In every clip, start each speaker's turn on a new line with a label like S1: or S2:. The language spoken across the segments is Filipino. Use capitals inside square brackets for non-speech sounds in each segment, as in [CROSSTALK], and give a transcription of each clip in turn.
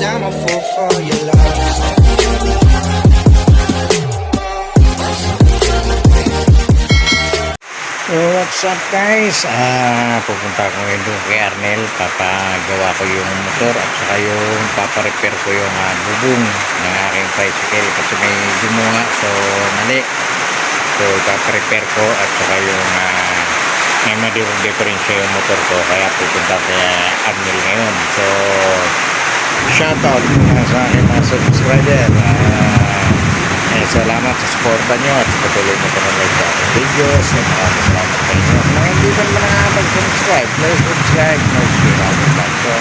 S1: Damn, I fall for your love.
S2: What's up guys? Ah, pupunta ako ngayon doon kay Arnel. Papagawa ko yung motor at saka yung paparepair ko yung ah, bubong ng aking tricycle kasi may gumunga so mali. So ipaparepair ko at saka yung ah, may ma-differential yung motor ko kaya pupunta kay Arnel ngayon. So shoutout muna sa aking mga subscriber. Ah, eh, salamat sa suporta nyo at sa patuloy na panonood sa aking videos. At maraming salamat sa inyo. Sa mga hindi pa naman nakapag-subscribe, please subscribe. No, subscribe. So,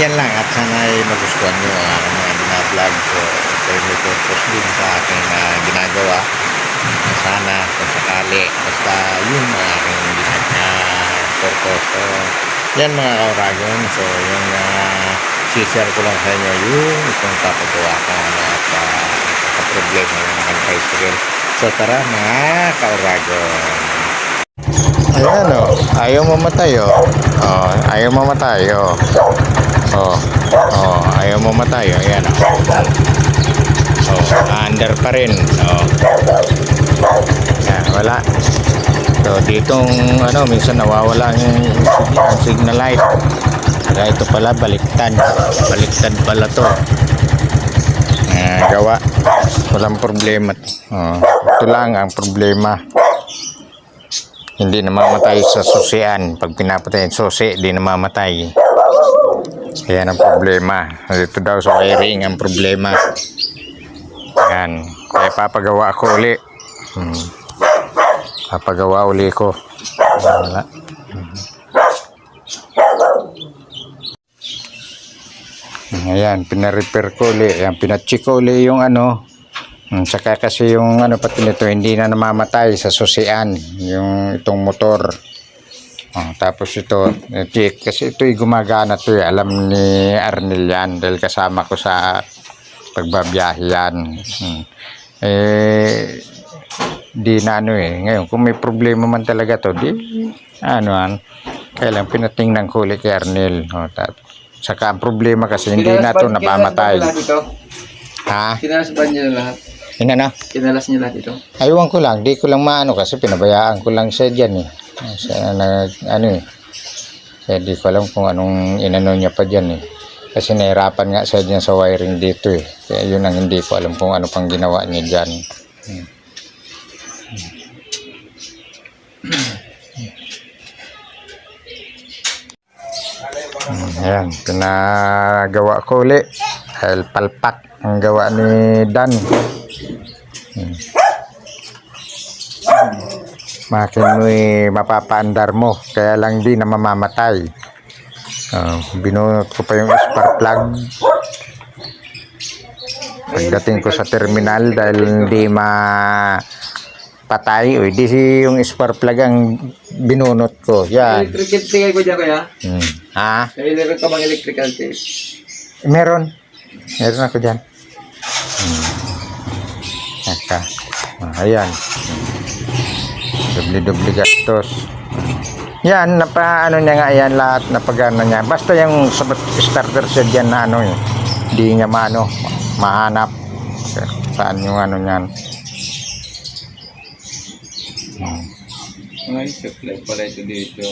S2: yan lang. At sana ay magustuhan nyo ang aking mga binablog. So, ito yung may purpose din sa aking ah, ginagawa. Na sana, kung sakali, basta yun ang aking ginagawa So, yan mga kauragon. So, yung uh, share ko lang sa inyo yung itong papagawa ko at uh, problema yung aking tricycle. So, tara mga kauragon. Ayan o, ayaw mamatay o. Oh, ayaw mamatay o. Oh, oh, ayaw mamatay o. Ayan o. Oh, under pa rin. Oh. Yan, wala. So, ditong ano, minsan nawawala yung sig- ang signal light. Kaya ito pala, baliktad. Baliktad pala to. Ah, gawa. Walang problema. Oh, ito lang ang problema. Hindi namamatay sa susian. Pag pinapatay yung susi, hindi namamatay. Kaya ang problema. Ito daw sa wiring ang problema. Yan. Kaya papagawa ako uli. Hmm. Papagawa uli ko. Wala. Hmm. Ayan, pinarepair ko uli. Ayan, pinacheck ko uli yung ano. Hmm, Saka kasi yung ano pati nito, hindi na namamatay sa susian. Yung itong motor. Oh, tapos ito, check. Kasi ito'y gumagana to eh. Alam ni Arnel yan. Dahil kasama ko sa pagbabiyahe yan. Hmm. Eh, di na ano eh. Ngayon, kung may problema man talaga to, di, ano yan. Kaya lang pinatingnan ko ulit kay Arnel. Oh, tapos, saka ang problema kasi hindi na to napamatay.
S3: Kinalas ba niyo lahat ito?
S2: Ha?
S3: Kinalas ba niyo lahat?
S2: Ina na?
S3: Kinalas niyo lahat ito?
S2: Aywan ko lang, di ko lang maano kasi pinabayaan ko lang siya dyan eh. Sa, na, ano eh. Kaya di ko alam kung anong inano niya pa dyan eh. Kasi nahirapan nga siya dyan sa wiring dito eh. Kaya yun ang hindi ko alam kung ano pang ginawa niya dyan. Hmm. Hmm, Ayan, pinagawa ko uli. Dahil palpak ang gawa ni Dan. Makin mo eh, mapapaandar mo. Kaya lang di na mamamatay. Ah, binunot ko pa yung spark plug. Pagdating ko sa terminal dahil hindi ma patay, o di si yung spark plug ang binunot ko. Yan.
S3: Electrical tape ko dyan kaya?
S2: Hmm. Ha?
S3: May meron ka bang electrical tape?
S2: Meron. Meron ako dyan. Hmm. Aka. Ah, ayan. Dubli-dubli gastos. Yan, napa ano niya nga yan lahat na pag ano niya. Basta yung starter set dyan na ano eh. Hindi niya maano, mahanap. Sa- Saan yung ano niyan. Hmm.
S3: Ay, supply pala ito dito.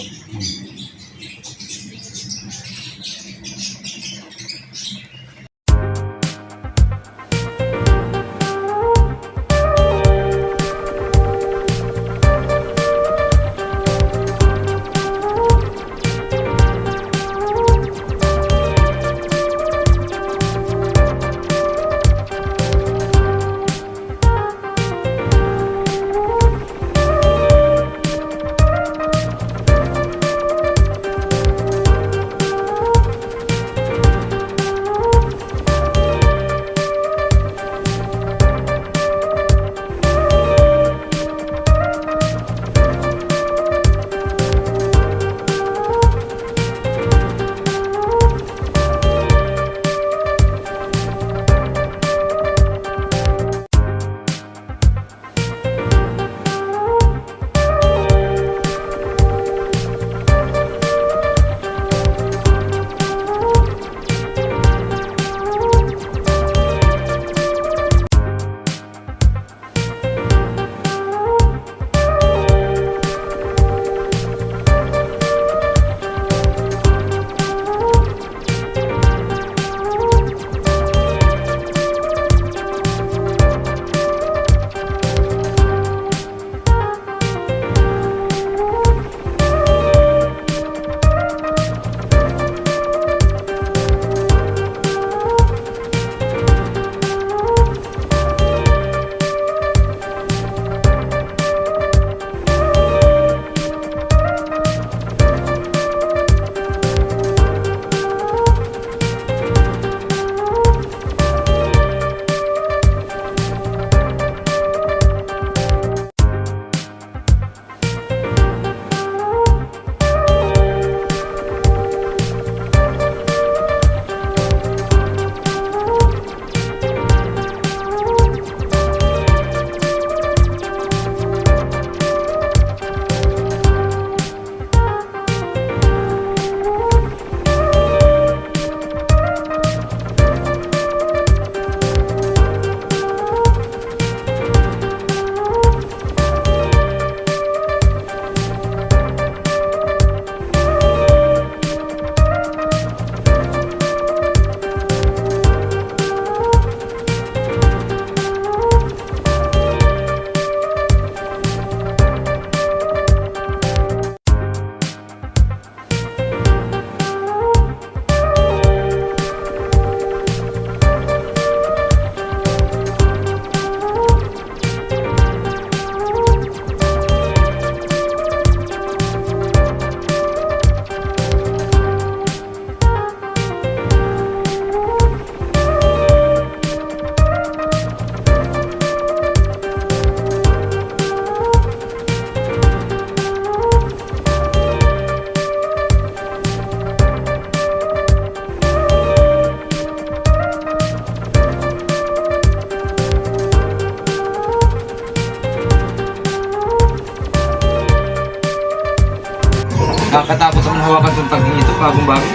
S3: Ang paging ito, bagong-bago. [LAUGHS]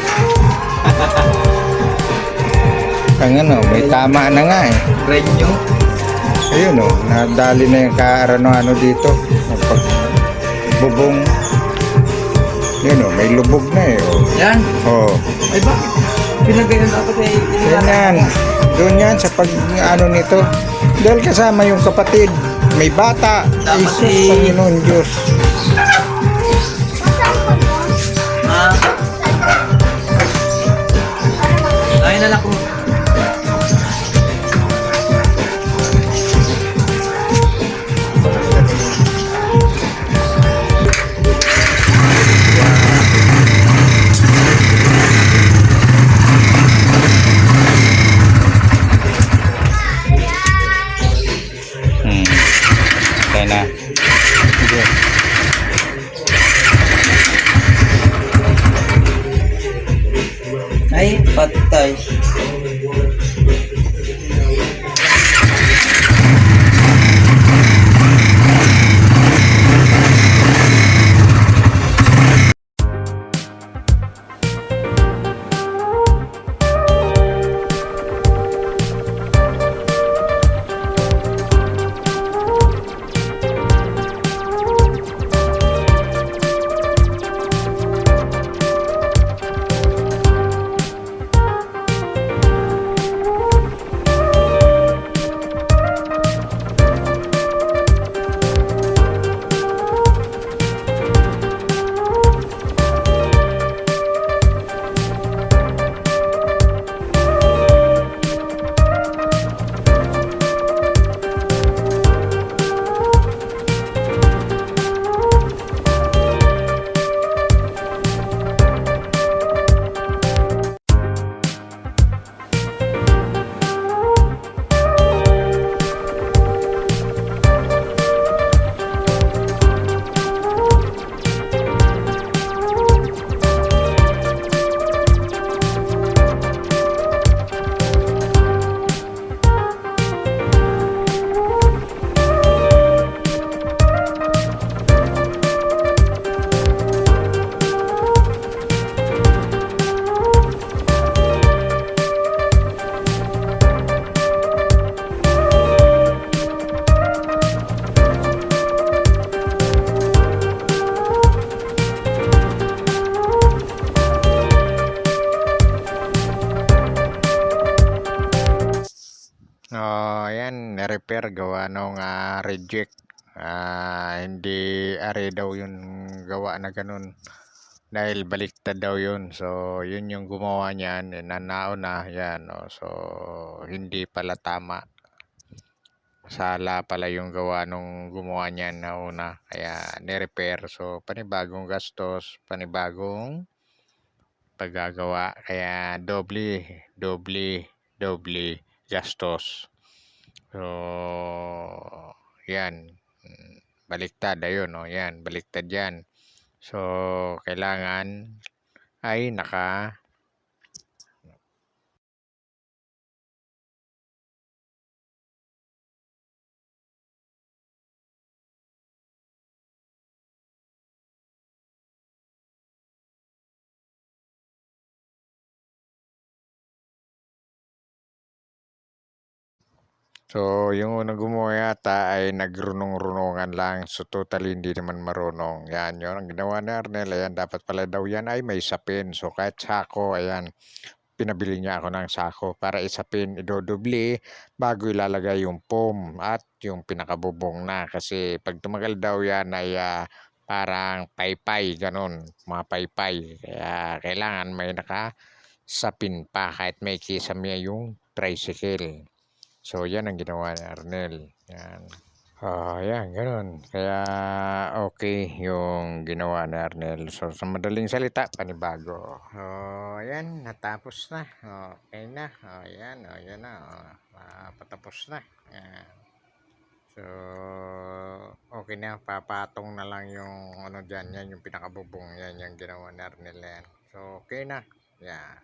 S2: Ang ano, may tama na nga eh.
S3: Brand new.
S2: Ayun oh, nadali na yung kaarano-ano dito. Pag bubong. Yun oh, may lubog na eh. Oh.
S3: Yan.
S2: oh.
S3: Ay, bakit? Pinagayon dapat eh.
S2: Yan yan. Doon yan sa pag ano nito. Dahil kasama yung kapatid. May bata.
S3: Dapat
S2: Isus,
S3: eh.
S2: Panginoon Diyos. Na-repair gawa nung ah, reject. Ah, hindi are daw yun gawa na ganun. Dahil baliktad daw yun. So, yun yung gumawa niyan. Nanao na. Yan. Oh. So, hindi pala tama. Sala pala yung gawa nung gumawa niyan na una. Kaya, ni-repair. So, panibagong gastos. Panibagong paggagawa. Kaya, doble, doble, doble gastos. So, yan. Baliktad, ayun, oh, yan. Baliktad yan. So, kailangan ay naka So, yung unang gumawa yata ay nagrunong-runongan lang. So, totally hindi naman marunong. Yan, yun. Ang ginawa ni Arnel, ayan, dapat pala daw yan ay may sapin. So, kahit sako, ayan, pinabili niya ako ng sako para isapin, idodobli bago ilalagay yung foam at yung pinakabubong na. Kasi pag tumagal daw yan ay ah, parang paypay, ganun, mga paypay. Kaya kailangan may nakasapin pa kahit may kisame yung tricycle. So, yan ang ginawa ni Arnel. Yan. Ah, yan, ganun. Kaya, okay yung ginawa ni Arnel. So, sa madaling salita, panibago. Oh, yan, natapos na. Okay na. Oh, yan, oh, yan na. Oh, ah, patapos na. Yan. So, okay na. Papatong na lang yung ano dyan. Yan yung pinakabubong. Yan yung ginawa ni Arnel. Yan. So, okay na. Yeah.